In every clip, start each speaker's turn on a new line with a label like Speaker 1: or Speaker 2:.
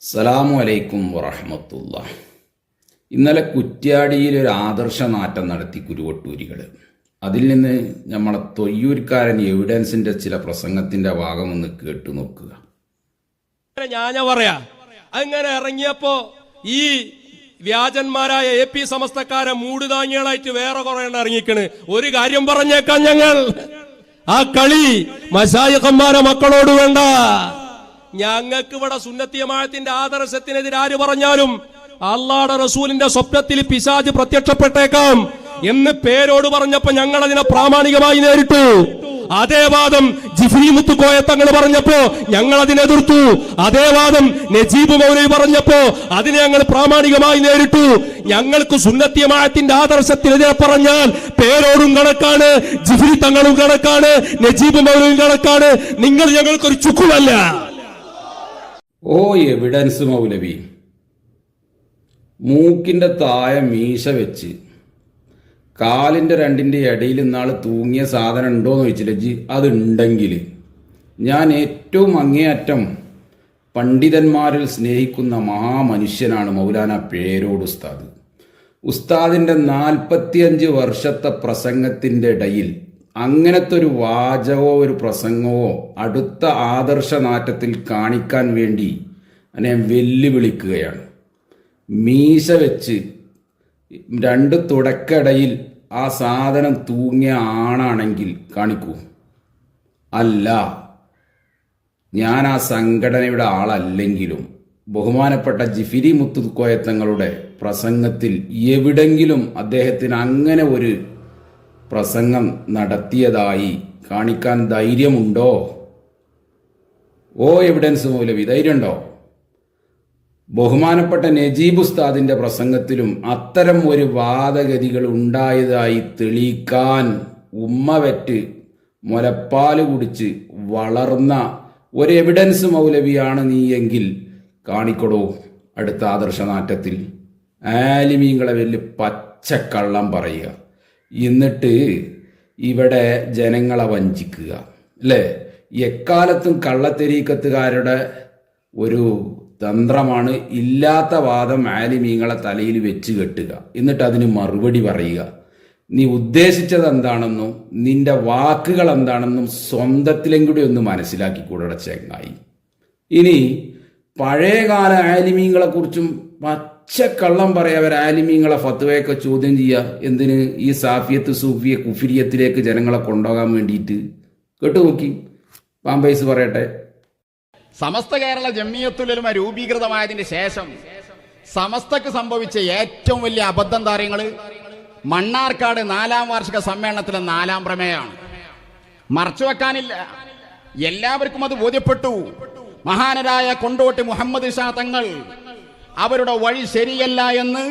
Speaker 1: സലാമു അലൈക്കും വറഹമത്തുള്ള. ഇന്നലെ കുറ്റ്യാടിയിൽ ഒരു ആദർശ നാറ്റം നടത്തി കുരുവട്ടൂരികൾ അതിൽ നിന്ന് നമ്മളെ തൊയ്യൂർക്കാരൻ എവിഡൻസിന്റെ ചില പ്രസംഗത്തിന്റെ ഭാഗം ഒന്ന് കേട്ടു നോക്കുക.
Speaker 2: ഞാൻ പറയാ അങ്ങനെ ഇറങ്ങിയപ്പോ ഈ വ്യാജന്മാരായ എ പി സമസ്തക്കാരെ മൂടുതാങ്ങികളായിട്ട് വേറെ കുറെ ഇറങ്ങിക്കണ്. ഒരു കാര്യം പറഞ്ഞേക്കാം ഞങ്ങൾ. ആ കളി മസായിക്കന്മാരെ മക്കളോട് വേണ്ട. ഞങ്ങൾക്ക് ഇവിടെ സുന്നത്തിയമായത്തിന്റെ ആദർശത്തിനെതിരെ ആര് പറഞ്ഞാലും അള്ളാടെ റസൂലിന്റെ സ്വപ്നത്തിൽ പിശാജ് പ്രത്യക്ഷപ്പെട്ടേക്കാം എന്ന് പേരോട് പറഞ്ഞപ്പോ ഞങ്ങൾ അതിനെ പ്രാമാണികമായി നേരിട്ടു. അതേ വാദം ജിഫ്രി മുത്തുക്കോയ തങ്ങൾ പറഞ്ഞപ്പോ ഞങ്ങൾ അതിനെതിർത്തു അതേ വാദം നജീബ് മൗലവി പറഞ്ഞപ്പോ അതിനെ ഞങ്ങൾ പ്രാമാണികമായി നേരിട്ടു. ഞങ്ങൾക്ക് സുന്നത്തിയമായത്തിന്റെ ആദർശത്തിനെതിരെ പറഞ്ഞാൽ പേരോടും കണക്കാണ് ജിഫ്രി തങ്ങളും കണക്കാണ് നജീബ് മൗലവിയും കണക്കാണ്. നിങ്ങൾ ഞങ്ങൾക്കൊരു ചുക്കുമല്ല.
Speaker 1: ഓ എവിഡൻസ് മൗലവി. മൂക്കിന്റെ തായ മീശ വെച്ച്. കാലിന്റെ രണ്ടിന്റെ ഇടയിൽ ഇന്നാൾ തൂങ്ങിയ സാധനം ഉണ്ടോയെന്ന് ചോദിച്ചില്ല ജി. അതുണ്ടെങ്കിൽ. ഞാൻ ഏറ്റവും അങ്ങേയറ്റം പണ്ഡിതന്മാരിൽ സ്നേഹിക്കുന്ന മഹാമനുഷ്യനാണ് മൗലാന പേരോട് ഉസ്താദ്. ഉസ്താദിന്റെ നാൽപ്പത്തിയഞ്ച് വർഷത്തെ പ്രസംഗത്തിന്റെ ഇടയിൽ അങ്ങനത്തെ ഒരു വാചകമോ ഒരു പ്രസംഗമോ അടുത്ത ആദർശ നാറ്റത്തിൽ കാണിക്കാൻ വേണ്ടി എന്നെ വെല്ലുവിളിക്കുകയാണ്. മീശ വെച്ച് രണ്ട് തുടക്കടയിൽ ആ സാധനം തൂങ്ങിയ ആണാണെങ്കിൽ കാണിക്കൂ. അല്ല ഞാൻ ആ സംഘടനയുടെ ആളല്ലെങ്കിലും ബഹുമാനപ്പെട്ട ജിഫിരി മുത്തുക്കോയത്തങ്ങളുടെ പ്രസംഗത്തിൽ എവിടെങ്കിലും അദ്ദേഹത്തിന് അങ്ങനെ ഒരു പ്രസംഗം നടത്തിയതായി കാണിക്കാൻ ധൈര്യമുണ്ടോ? ഓ എവിഡൻസ് മൗലവി ധൈര്യമുണ്ടോ? ബഹുമാനപ്പെട്ട നജീബ് ഉസ്താദിന്റെ പ്രസംഗത്തിലും അത്തരം ഒരു വാദഗതികൾ ഉണ്ടായതായി തെളിയിക്കാൻ ഉമ്മവറ്റ് മുലപ്പാൽ കുടിച്ച് വളർന്ന ഒരു എവിഡൻസ് മൗലവിയാണ് നീ എങ്കിൽ കാണിക്കൊടോ അടുത്ത ആദർശനാറ്റത്തിൽ. ആലിമീങ്ങളെ വലിയ പച്ചക്കള്ളം പറയുക. എന്നിട്ട് ഇവിടെ ജനങ്ങളെ വഞ്ചിക്കുക അല്ലേ? എക്കാലത്തും കള്ളത്തെരീക്കത്തുകാരുടെ ഒരു തന്ത്രമാണ് ഇല്ലാത്ത വാദം ആലിമീങ്ങളെ തലയിൽ വെച്ച് കെട്ടുക. എന്നിട്ട് അതിന് മറുപടി പറയുക. നീ ഉദ്ദേശിച്ചത് എന്താണെന്നും നിന്റെ വാക്കുകൾ എന്താണെന്നും സ്വന്തത്തിലും കൂടി ഒന്ന് മനസ്സിലാക്കിക്കൂടെ ചെങ്ങായി. ഇനി പഴയകാല ആലിമീങ്ങളെ കുറിച്ചും പറയാ അവർ ആലിമീങ്ങളെ ഫത്വയൊക്കെ ചോദ്യം ചെയ്യുക എന്തിന് ഈ സാഫിയത്ത് സൂഫിയ കുഫിരിയത്തിലേക്ക് ജനങ്ങളെ കൊണ്ടുപോകാൻ വേണ്ടിയിട്ട്? കേട്ടു നോക്കി. പാമ്പൈസ് പറയട്ടെ.
Speaker 3: സമസ്ത കേരള ജമ്മിയത്തുലമ രൂപീകൃതമായതിന്റെ ശേഷം സമസ്തക്ക് സംഭവിച്ച ഏറ്റവും വലിയ അബദ്ധം താരങ്ങൾ മണ്ണാർക്കാട് നാലാം വാർഷിക സമ്മേളനത്തിലെ നാലാം പ്രമേയമാണ്. മറച്ചു വെക്കാനില്ല. എല്ലാവർക്കും അത് ബോധ്യപ്പെട്ടു. മഹാനരായ കൊണ്ടോട്ടി മുഹമ്മദ് ഷാ തങ്ങൾ അവരുടെ വഴി ശരിയല്ല എന്ന്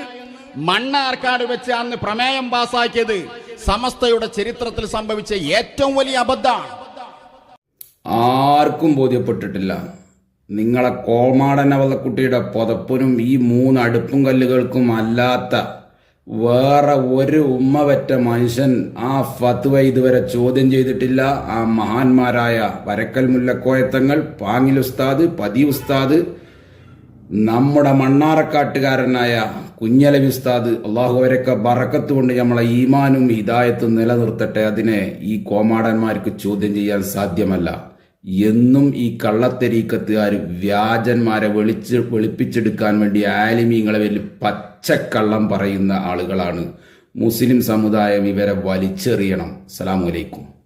Speaker 3: മണ്ണാർക്കാട് വെച്ച് അന്ന് പ്രമേയം പാസാക്കിയത് സമസ്തയുടെ ചരിത്രത്തിൽ സംഭവിച്ച ഏറ്റവും വലിയ അബദ്ധമാണ്.
Speaker 1: ആർക്കും ബോധ്യപ്പെട്ടിട്ടില്ല. നിങ്ങളെ കോമാടനവളക്കുട്ടിയുടെ പുതപ്പിനും ഈ മൂന്ന് അടുപ്പും കല്ലുകൾക്കും അല്ലാത്ത വേറെ ഒരു ഉമ്മവറ്റ മനുഷ്യൻ ആ ഫത്വ ഇതുവരെ ചോദ്യം ചെയ്തിട്ടില്ല. ആ മഹാന്മാരായ വരക്കൽ മുല്ലക്കോയത്തങ്ങൾ പാങ്ങിൽ ഉസ്താദ് പതി ഉസ്താദ് നമ്മുടെ മണ്ണാറക്കാട്ടുകാരനായ കുഞ്ഞലവി ഉസ്താദ് അള്ളാഹു അവരൊക്കെ ബറക്കത്ത് കൊണ്ട് നമ്മളെ ഈമാനും ഹിദായത്തും നിലനിർത്തട്ടെ. അതിനെ ഈ കോമാടന്മാർക്ക് ചോദ്യം ചെയ്യാൻ സാധ്യമല്ല. എന്നും ഈ കള്ളത്തെരീക്കത്തുകാർ വ്യാജന്മാരെ വെളിച്ച് വെളുപ്പിച്ചെടുക്കാൻ വേണ്ടി ആലിമീങ്ങളെ വലിയ പച്ചക്കള്ളം പറയുന്ന ആളുകളാണ്. മുസ്ലിം സമുദായം ഇവരെ വലിച്ചെറിയണം. അസ്സാം അലൈക്കും.